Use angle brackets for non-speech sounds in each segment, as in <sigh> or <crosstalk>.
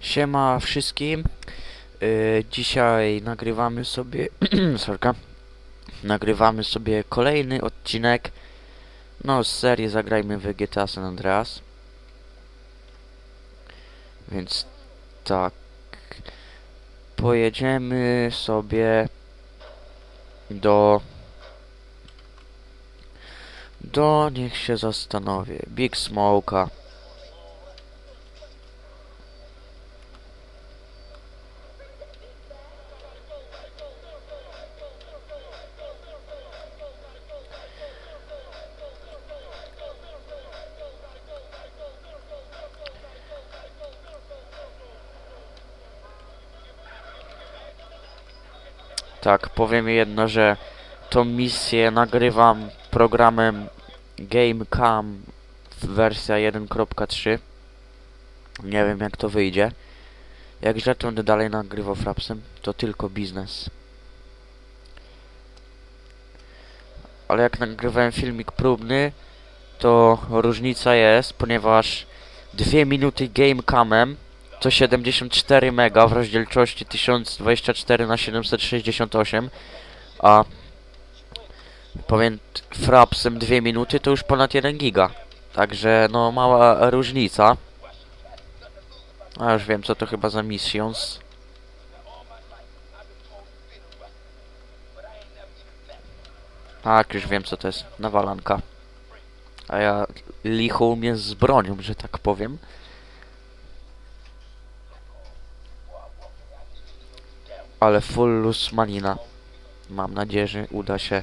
Siema wszystkim. Yy, dzisiaj nagrywamy sobie. <clears throat> sorka. Nagrywamy sobie kolejny odcinek. No, z serii Zagrajmy w GTA San Andreas. Więc tak. Pojedziemy sobie do. Do, niech się zastanowię. Big Smoke'a. Tak, powiem jedno, że tą misję nagrywam programem GameCam wersja 1.3. Nie wiem jak to wyjdzie. Jak źle będę dalej nagrywał frapsem, to tylko biznes. Ale jak nagrywałem filmik próbny, to różnica jest, ponieważ 2 minuty GameCamem to 74 mega w rozdzielczości 1024 na 768 a powiem frapsem 2 minuty to już ponad 1 giga. Także no mała różnica. A już wiem co to chyba za missions. Tak już wiem co to jest nawalanka. A ja licho umiem z bronią że tak powiem Ale full luz manina. Mam nadzieję, że uda się.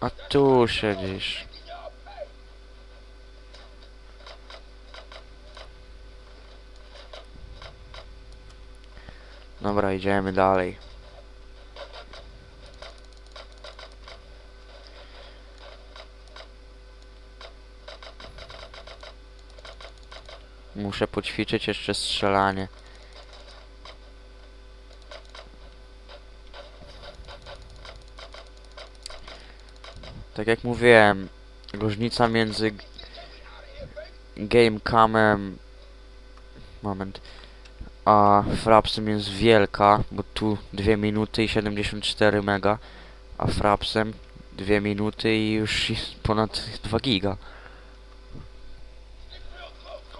A tu siedzisz. Dobra, idziemy dalej. Muszę poćwiczyć jeszcze strzelanie. Tak jak mówiłem, różnica między Gamecamem moment a Frapsem jest wielka, bo tu 2 minuty i 74 mega, a Frapsem 2 minuty i już ponad 2 giga.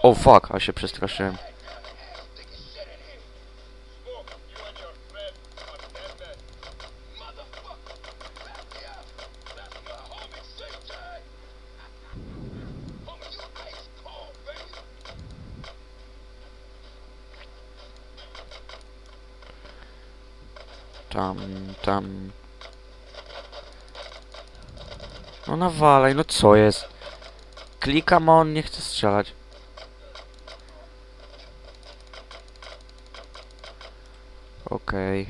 O oh, fuck, a się przestraszyłem. Tam, tam. No nawalaj, no co jest? Klikam, a on nie chce strzelać. Okej.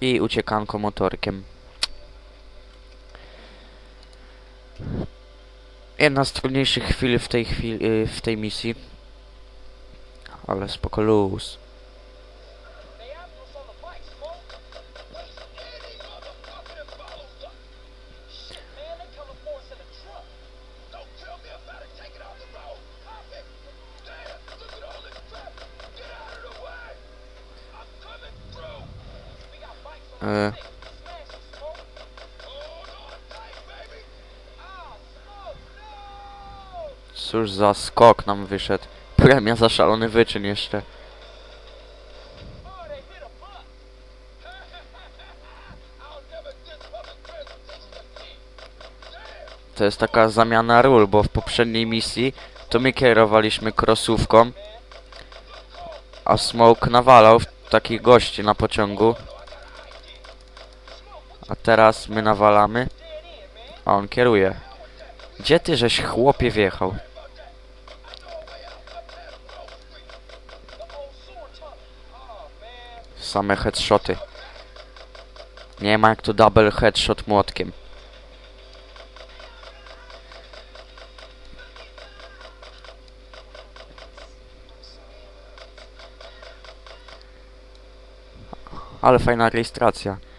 I uciekanko motorkiem. Jedna z trudniejszych chwil w tej chwili, y, w tej misji. Ale spoko luz. E, cóż za skok nam wyszedł. Premia za szalony wyczyn jeszcze. To jest taka zamiana ról, bo w poprzedniej misji to my kierowaliśmy krosówką, a Smoke nawalał takich gości na pociągu. A teraz my nawalamy. A on kieruje. Gdzie ty żeś chłopie wjechał? Same headshoty. Nie ma jak to double headshot młotkiem. Ale fajna rejestracja.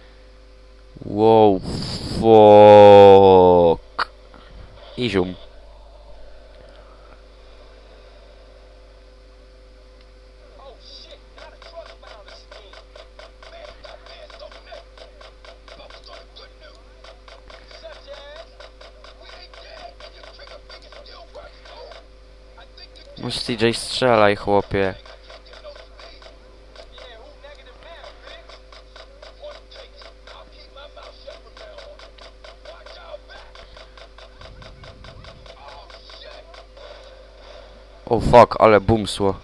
Wow, fuck. I zium. Oh shit, not a oh, fuck, ale bumsło.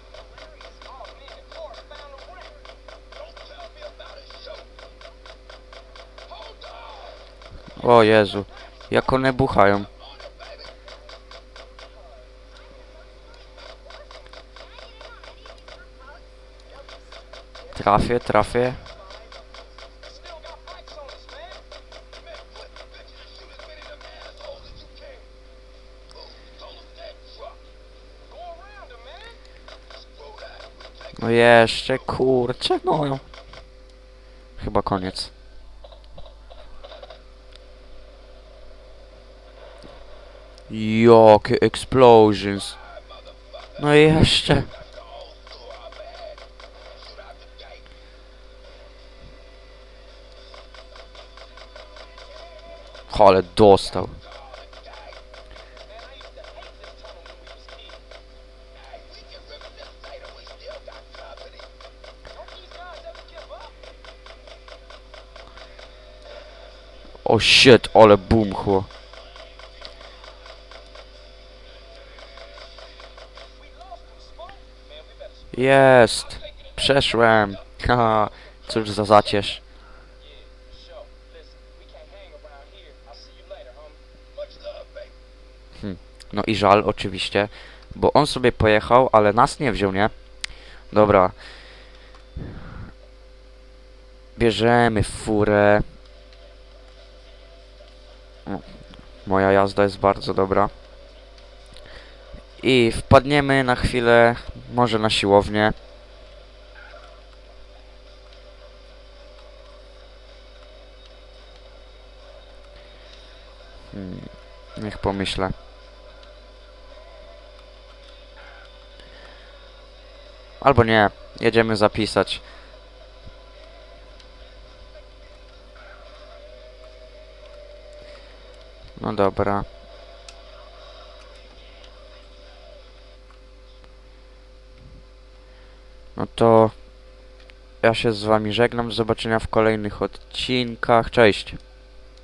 O Jezu, jak one buchają. Trafię, trafię. No jeszcze, kurczę, no. Chyba koniec. Jakie explosions. No jeszcze. the whole O shit, ale bumchło. Jest. Przeszłem. <laughs> Haha, cóż za love, baby. No i żal oczywiście, bo on sobie pojechał, ale nas nie wziął, nie? Dobra. Bierzemy furę. Moja jazda jest bardzo dobra. I wpadniemy na chwilę, może na siłownię. Hmm, niech pomyślę. Albo nie, jedziemy zapisać. No dobra. No to ja się z wami żegnam. Do zobaczenia w kolejnych odcinkach. Cześć.